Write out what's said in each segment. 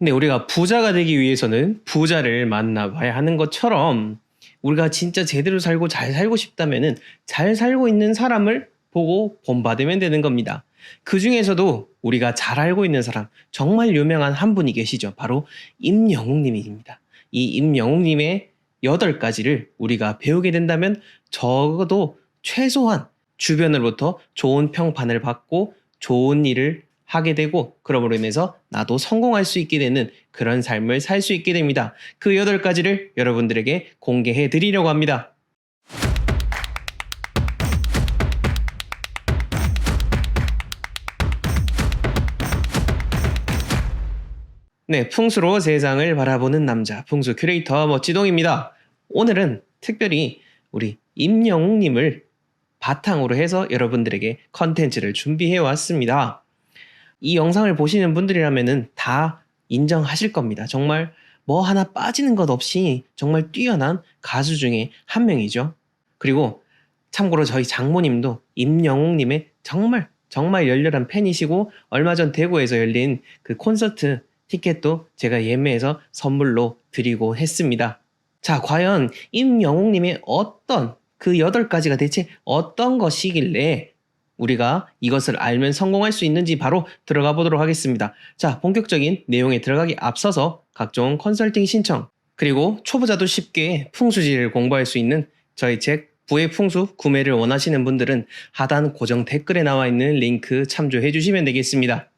근데 우리가 부자가 되기 위해서는 부자를 만나봐야 하는 것처럼 우리가 진짜 제대로 살고 잘 살고 싶다면은 잘 살고 있는 사람을 보고 본받으면 되는 겁니다. 그 중에서도 우리가 잘 알고 있는 사람, 정말 유명한 한 분이 계시죠. 바로 임영웅님입니다. 이 임영웅님의 여덟 가지를 우리가 배우게 된다면 적어도 최소한 주변으로부터 좋은 평판을 받고 좋은 일을 하게 되고 그러므로 인해서 나도 성공할 수 있게 되는 그런 삶을 살 수 있게 됩니다. 그 여덟 가지를 여러분들에게 공개해 드리려고 합니다. 네, 풍수로 세상을 바라보는 남자, 풍수 큐레이터 멋지동입니다. 오늘은 특별히 우리 임영웅님을 바탕으로 해서 여러분들에게 컨텐츠를 준비해 왔습니다. 이 영상을 보시는 분들이라면은 다 인정하실 겁니다. 정말 뭐 하나 빠지는 것 없이 정말 뛰어난 가수 중에 한 명이죠. 그리고 참고로 저희 장모님도 임영웅님의 정말 정말 열렬한 팬이시고 얼마 전 대구에서 열린 그 콘서트 티켓도 제가 예매해서 선물로 드리고 했습니다. 자, 과연 임영웅님의 어떤 그 여덟 가지가 대체 어떤 것이길래 우리가 이것을 알면 성공할 수 있는지 바로 들어가 보도록 하겠습니다. 자, 본격적인 내용에 들어가기 앞서서 각종 컨설팅 신청, 그리고 초보자도 쉽게 풍수지를 공부할 수 있는 저희 책 부의 풍수 구매를 원하시는 분들은 하단 고정 댓글에 나와 있는 링크 참조해 주시면 되겠습니다.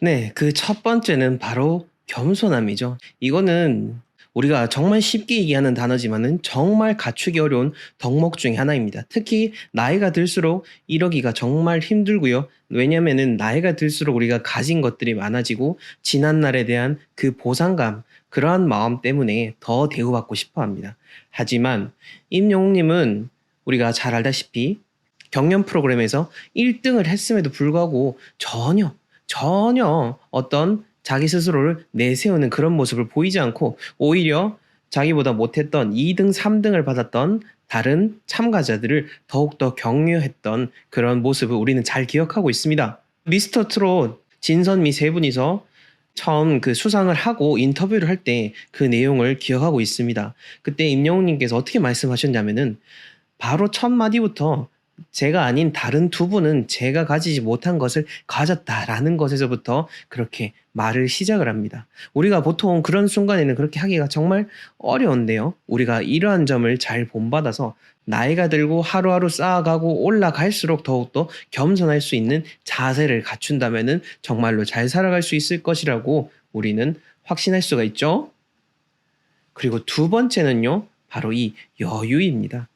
네, 그 첫 번째는 바로 겸손함이죠. 이거는 우리가 정말 쉽게 얘기하는 단어지만은 정말 갖추기 어려운 덕목 중에 하나입니다. 특히 나이가 들수록 이러기가 정말 힘들고요. 왜냐면은 나이가 들수록 우리가 가진 것들이 많아지고 지난 날에 대한 그 보상감, 그러한 마음 때문에 더 대우받고 싶어 합니다. 하지만 임영웅님은 우리가 잘 알다시피 경연 프로그램에서 1등을 했음에도 불구하고 전혀 전혀 어떤 자기 스스로를 내세우는 그런 모습을 보이지 않고 오히려 자기보다 못했던 2등, 3등을 받았던 다른 참가자들을 더욱더 격려했던 그런 모습을 우리는 잘 기억하고 있습니다. 미스터 트롯 진선미 세 분이서 처음 그 수상을 하고 인터뷰를 할 때 그 내용을 기억하고 있습니다. 그때 임영웅님께서 어떻게 말씀하셨냐면은 바로 첫 마디부터 제가 아닌 다른 두 분은 제가 가지지 못한 것을 가졌다라는 것에서부터 그렇게 말을 시작을 합니다. 우리가 보통 그런 순간에는 그렇게 하기가 정말 어려운데요. 우리가 이러한 점을 잘 본받아서 나이가 들고 하루하루 쌓아가고 올라갈수록 더욱더 겸손할 수 있는 자세를 갖춘다면은 정말로 잘 살아갈 수 있을 것이라고 우리는 확신할 수가 있죠. 그리고 두 번째는요, 바로 이 여유입니다.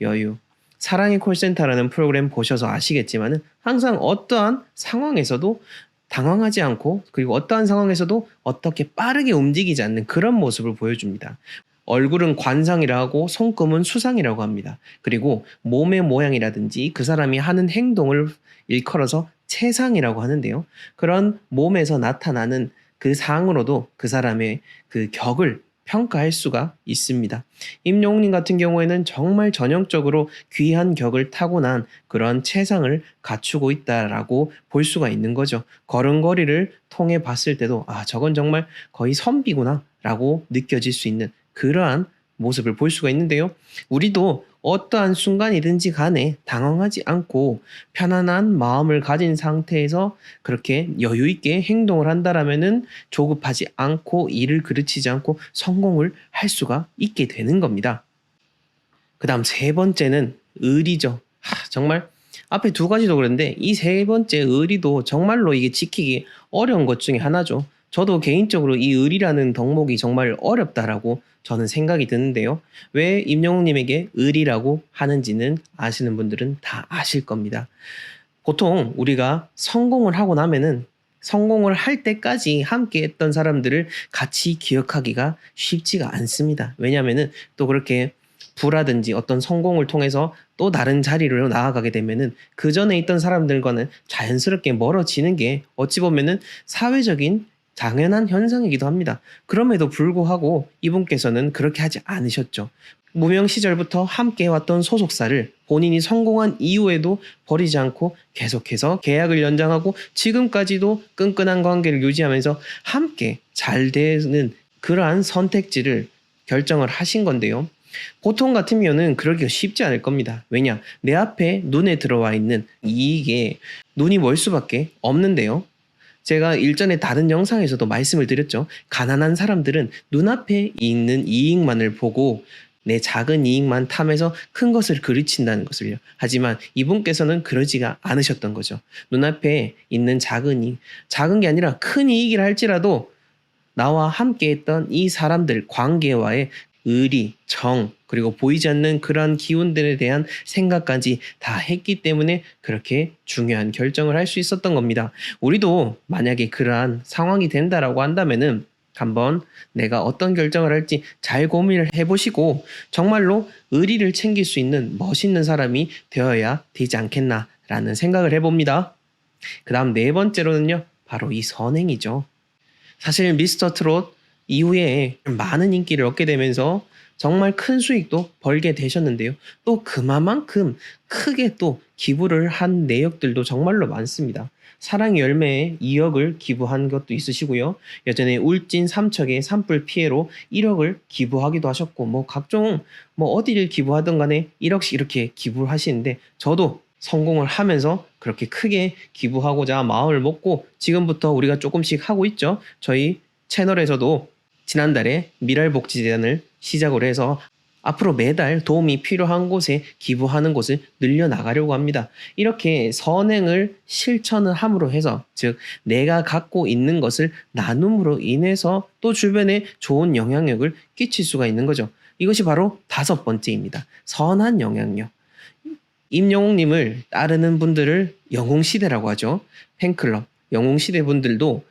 여유. 사랑의 콜센터라는 프로그램 보셔서 아시겠지만은 항상 어떠한 상황에서도 당황하지 않고 그리고 어떠한 상황에서도 어떻게 빠르게 움직이지 않는 그런 모습을 보여줍니다. 얼굴은 관상이라고 손금은 수상이라고 합니다. 그리고 몸의 모양이라든지 그 사람이 하는 행동을 일컬어서 체상이라고 하는데요. 그런 몸에서 나타나는 그 상으로도 그 사람의 그 격을 평가할 수가 있습니다. 임영웅님 같은 경우에는 정말 전형적으로 귀한 격을 타고난 그런 체상을 갖추고 있다라고 볼 수가 있는 거죠. 걸음걸이를 통해 봤을 때도 아 저건 정말 거의 선비구나라고 느껴질 수 있는 그러한 모습을 볼 수가 있는데요. 우리도 어떠한 순간이든지 간에 당황하지 않고 편안한 마음을 가진 상태에서 그렇게 여유 있게 행동을 한다라면은 조급하지 않고 일을 그르치지 않고 성공을 할 수가 있게 되는 겁니다. 그다음 세 번째는 의리죠. 하, 정말 앞에 두 가지도 그런데 이 세 번째 의리도 정말로 이게 지키기 어려운 것 중에 하나죠. 저도 개인적으로 이 의리라는 덕목이 정말 어렵다라고 저는 생각이 드는데요. 왜 임영웅님에게 의리라고 하는지는 아시는 분들은 다 아실 겁니다. 보통 우리가 성공을 하고 나면은 성공을 할 때까지 함께 했던 사람들을 같이 기억하기가 쉽지가 않습니다. 왜냐면은 또 그렇게 부라든지 어떤 성공을 통해서 또 다른 자리로 나아가게 되면은 그 전에 있던 사람들과는 자연스럽게 멀어지는 게 어찌 보면은 사회적인 당연한 현상이기도 합니다. 그럼에도 불구하고 이분께서는 그렇게 하지 않으셨죠. 무명 시절부터 함께 해왔던 소속사를 본인이 성공한 이후에도 버리지 않고 계속해서 계약을 연장하고 지금까지도 끈끈한 관계를 유지하면서 함께 잘 되는 그러한 선택지를 결정을 하신 건데요. 보통 같으면은 그러기가 쉽지 않을 겁니다. 왜냐? 내 앞에 눈에 들어와 있는 이익에 눈이 멀 수밖에 없는데요. 제가 일전에 다른 영상에서도 말씀을 드렸죠. 가난한 사람들은 눈앞에 있는 이익만을 보고 내 작은 이익만 탐해서 큰 것을 그르친다는 것을요. 하지만 이분께서는 그러지가 않으셨던 거죠. 눈앞에 있는 작은 이익, 작은 게 아니라 큰 이익이라 할지라도 나와 함께 했던 이 사람들 관계와의 의리, 정, 그리고 보이지 않는 그러한 기운들에 대한 생각까지 다 했기 때문에 그렇게 중요한 결정을 할 수 있었던 겁니다. 우리도 만약에 그러한 상황이 된다라고 한다면은 한번 내가 어떤 결정을 할지 잘 고민을 해보시고 정말로 의리를 챙길 수 있는 멋있는 사람이 되어야 되지 않겠나라는 생각을 해봅니다. 그 다음 네 번째로는요, 바로 이 선행이죠. 사실 미스터 트롯 이후에 많은 인기를 얻게 되면서 정말 큰 수익도 벌게 되셨는데요. 또 그만큼 크게 또 기부를 한 내역들도 정말로 많습니다. 사랑의 열매에 2억을 기부한 것도 있으시고요. 예전에 울진 삼척의 산불 피해로 1억을 기부하기도 하셨고 뭐 각종 뭐 어디를 기부하든 간에 1억씩 이렇게 기부를 하시는데 저도 성공을 하면서 그렇게 크게 기부하고자 마음을 먹고 지금부터 우리가 조금씩 하고 있죠. 저희 채널에서도 지난달에 미랄복지재단을 시작으로 해서 앞으로 매달 도움이 필요한 곳에 기부하는 곳을 늘려나가려고 합니다. 이렇게 선행을 실천을 함으로 해서, 즉, 내가 갖고 있는 것을 나눔으로 인해서 또 주변에 좋은 영향력을 끼칠 수가 있는 거죠. 이것이 바로 다섯 번째입니다. 선한 영향력. 임영웅님을 따르는 분들을 영웅시대라고 하죠. 팬클럽, 영웅시대 분들도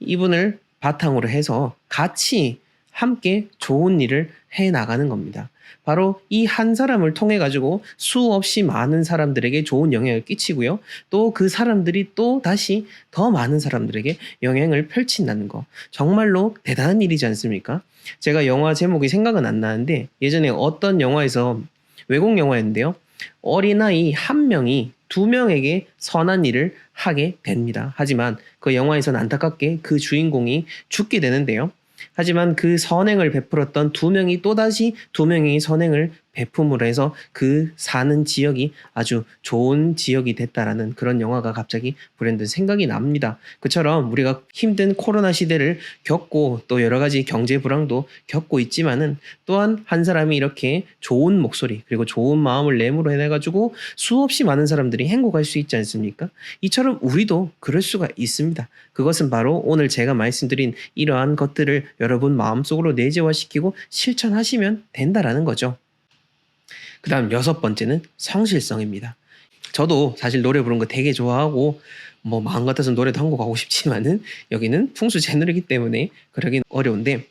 이분을 바탕으로 해서 같이 함께 좋은 일을 해 나가는 겁니다. 바로 이 한 사람을 통해 가지고 수없이 많은 사람들에게 좋은 영향을 끼치고요. 또 그 사람들이 또 다시 더 많은 사람들에게 영향을 펼친다는 거. 정말로 대단한 일이지 않습니까? 제가 영화 제목이 생각은 안 나는데 예전에 어떤 영화에서 외국 영화였는데요. 어린아이 한 명이 두 명에게 선한 일을 하게 됩니다. 하지만 그 영화에서는 안타깝게 그 주인공이 죽게 되는데요. 하지만 그 선행을 베풀었던 두 명이 또다시 두 명이 선행을 베품으로 해서 그 사는 지역이 아주 좋은 지역이 됐다라는 그런 영화가 갑자기 브랜드 생각이 납니다. 그처럼 우리가 힘든 코로나 시대를 겪고 또 여러 가지 경제 불황도 겪고 있지만은 또한 한 사람이 이렇게 좋은 목소리 그리고 좋은 마음을 내므로 해가지고 수없이 많은 사람들이 행복할 수 있지 않습니까? 이처럼 우리도 그럴 수가 있습니다. 그것은 바로 오늘 제가 말씀드린 이러한 것들을 여러분 마음속으로 내재화시키고 실천하시면 된다라는 거죠. 그 다음 여섯 번째는 성실성입니다. 저도 사실 노래 부르는 거 되게 좋아하고 뭐 마음 같아서 노래도 한 곡 하고 싶지만은 여기는 풍수 채널이기 때문에 그러긴 어려운데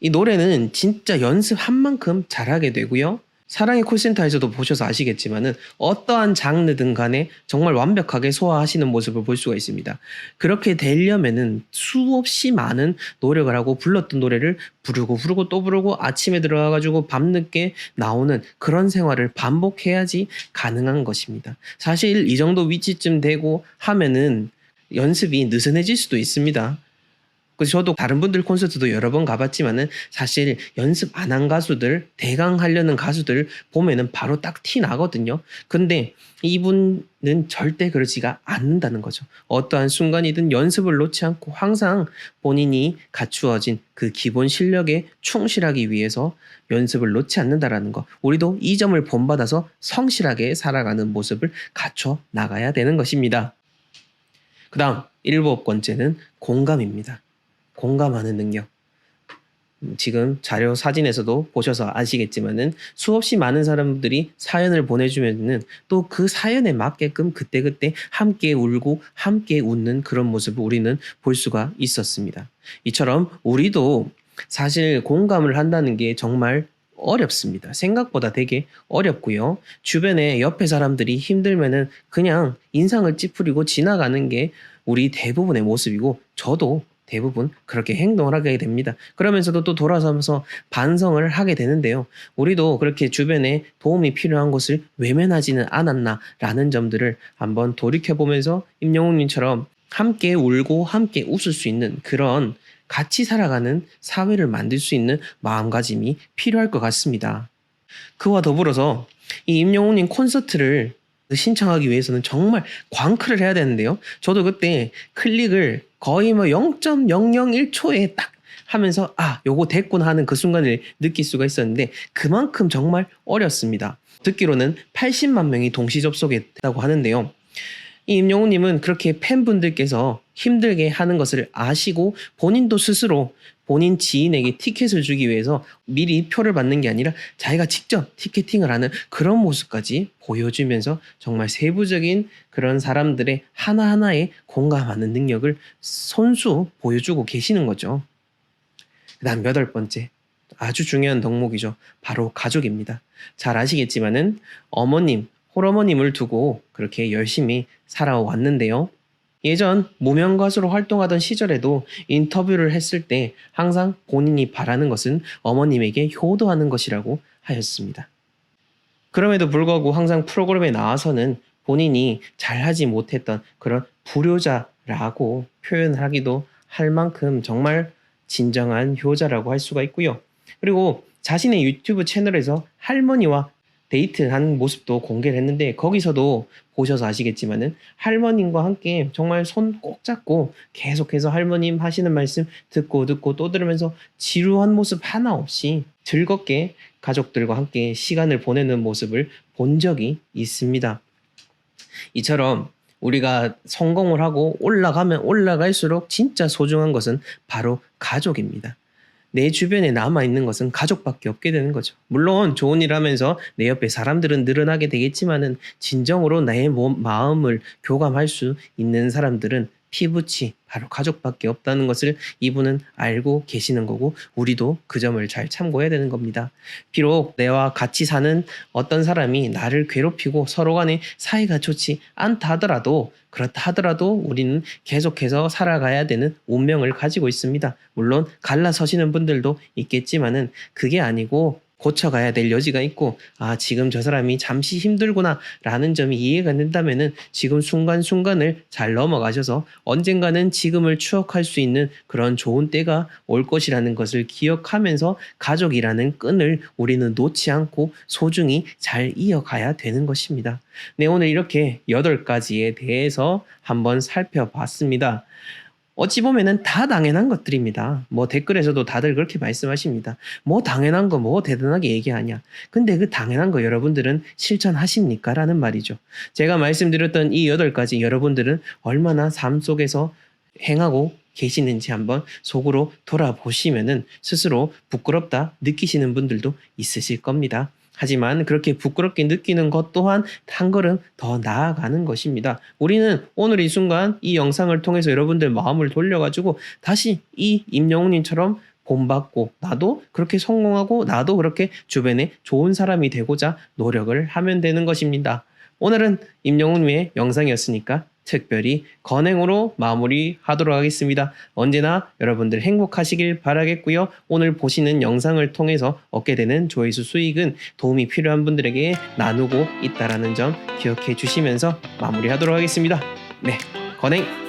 이 노래는 진짜 연습한 만큼 잘하게 되고요. 사랑의 콜센터에서도 보셔서 아시겠지만은 어떠한 장르든 간에 정말 완벽하게 소화하시는 모습을 볼 수가 있습니다. 그렇게 되려면은 수없이 많은 노력을 하고 불렀던 노래를 부르고 부르고 또 부르고 아침에 들어가가지고 밤늦게 나오는 그런 생활을 반복해야지 가능한 것입니다. 사실 이 정도 위치쯤 되고 하면은 연습이 느슨해질 수도 있습니다. 그래서 저도 다른 분들 콘서트도 여러 번 가봤지만은 사실 연습 안 한 가수들, 대강 하려는 가수들 보면은 바로 딱 티 나거든요. 근데 이분은 절대 그러지가 않는다는 거죠. 어떠한 순간이든 연습을 놓지 않고 항상 본인이 갖추어진 그 기본 실력에 충실하기 위해서 연습을 놓지 않는다라는 거. 우리도 이 점을 본받아서 성실하게 살아가는 모습을 갖춰 나가야 되는 것입니다. 그 다음, 일곱 번째는 공감입니다. 공감하는 능력. 음, 지금 자료 사진에서도 보셔서 아시겠지만은 수없이 많은 사람들이 사연을 보내주면은 또 그 사연에 맞게끔 그때그때 함께 울고 함께 웃는 그런 모습을 우리는 볼 수가 있었습니다. 이처럼 우리도 사실 공감을 한다는 게 정말 어렵습니다. 생각보다 되게 어렵고요. 주변에 옆에 사람들이 힘들면은 그냥 인상을 찌푸리고 지나가는 게 우리 대부분의 모습이고 저도 대부분 그렇게 행동을 하게 됩니다. 그러면서도 또 돌아서면서 반성을 하게 되는데요. 우리도 그렇게 주변에 도움이 필요한 것을 외면하지는 않았나라는 점들을 한번 돌이켜보면서 임영웅님처럼 함께 울고 함께 웃을 수 있는 그런 같이 살아가는 사회를 만들 수 있는 마음가짐이 필요할 것 같습니다. 그와 더불어서 이 임영웅님 콘서트를 신청하기 위해서는 정말 광클을 해야 되는데요. 저도 그때 클릭을 거의 뭐 0.001초에 딱 하면서 아, 요거 됐구나 하는 그 순간을 느낄 수가 있었는데 그만큼 정말 어렵습니다. 듣기로는 80만 명이 동시 접속했다고 하는데요. 이 임영웅님은 그렇게 팬분들께서 힘들게 하는 것을 아시고 본인도 스스로 본인 지인에게 티켓을 주기 위해서 미리 표를 받는 게 아니라 자기가 직접 티켓팅을 하는 그런 모습까지 보여주면서 정말 세부적인 그런 사람들의 하나하나에 공감하는 능력을 손수 보여주고 계시는 거죠. 그 다음 여덟 번째. 아주 중요한 덕목이죠. 바로 가족입니다. 잘 아시겠지만은 어머님, 홀어머님을 두고 그렇게 열심히 살아왔는데요. 예전 무명 가수로 활동하던 시절에도 인터뷰를 했을 때 항상 본인이 바라는 것은 어머님에게 효도하는 것이라고 하였습니다. 그럼에도 불구하고 항상 프로그램에 나와서는 본인이 잘하지 못했던 그런 불효자라고 표현하기도 할 만큼 정말 진정한 효자라고 할 수가 있고요. 그리고 자신의 유튜브 채널에서 할머니와 데이트한 모습도 공개를 했는데 거기서도 보셔서 아시겠지만은 할머님과 함께 정말 손 꼭 잡고 계속해서 할머님 하시는 말씀 듣고 듣고 또 들으면서 지루한 모습 하나 없이 즐겁게 가족들과 함께 시간을 보내는 모습을 본 적이 있습니다. 이처럼 우리가 성공을 하고 올라가면 올라갈수록 진짜 소중한 것은 바로 가족입니다. 내 주변에 남아있는 것은 가족밖에 없게 되는 거죠. 물론 좋은 일 하면서 내 옆에 사람들은 늘어나게 되겠지만은 진정으로 나의 몸, 마음을 교감할 수 있는 사람들은 피부치 바로 가족밖에 없다는 것을 이분은 알고 계시는 거고 우리도 그 점을 잘 참고해야 되는 겁니다. 비록 내와 같이 사는 어떤 사람이 나를 괴롭히고 서로 간에 사이가 좋지 않다 하더라도 그렇다 하더라도 우리는 계속해서 살아가야 되는 운명을 가지고 있습니다. 물론 갈라서시는 분들도 있겠지만은 그게 아니고 고쳐가야 될 여지가 있고 아 지금 저 사람이 잠시 힘들구나 라는 점이 이해가 된다면은 지금 순간순간을 잘 넘어가셔서 언젠가는 지금을 추억할 수 있는 그런 좋은 때가 올 것이라는 것을 기억하면서 가족이라는 끈을 우리는 놓지 않고 소중히 잘 이어가야 되는 것입니다. 네 오늘 이렇게 여덟 가지에 대해서 한번 살펴봤습니다. 어찌 보면은 다 당연한 것들입니다. 뭐 댓글에서도 다들 그렇게 말씀하십니다. 뭐 당연한 거 뭐 대단하게 얘기하냐. 근데 그 당연한 거 여러분들은 실천하십니까? 라는 말이죠. 제가 말씀드렸던 이 여덟 가지 여러분들은 얼마나 삶 속에서 행하고 계시는지 한번 속으로 돌아보시면은 스스로 부끄럽다 느끼시는 분들도 있으실 겁니다. 하지만 그렇게 부끄럽게 느끼는 것 또한 한 걸음 더 나아가는 것입니다. 우리는 오늘 이 순간 이 영상을 통해서 여러분들 마음을 돌려가지고 다시 이 임영웅님처럼 본받고 나도 그렇게 성공하고 나도 그렇게 주변에 좋은 사람이 되고자 노력을 하면 되는 것입니다. 오늘은 임영웅님의 영상이었으니까 특별히 건행으로 마무리하도록 하겠습니다. 언제나 여러분들 행복하시길 바라겠고요. 오늘 보시는 영상을 통해서 얻게 되는 조회수 수익은 도움이 필요한 분들에게 나누고 있다라는 점 기억해 주시면서 마무리하도록 하겠습니다. 네, 건행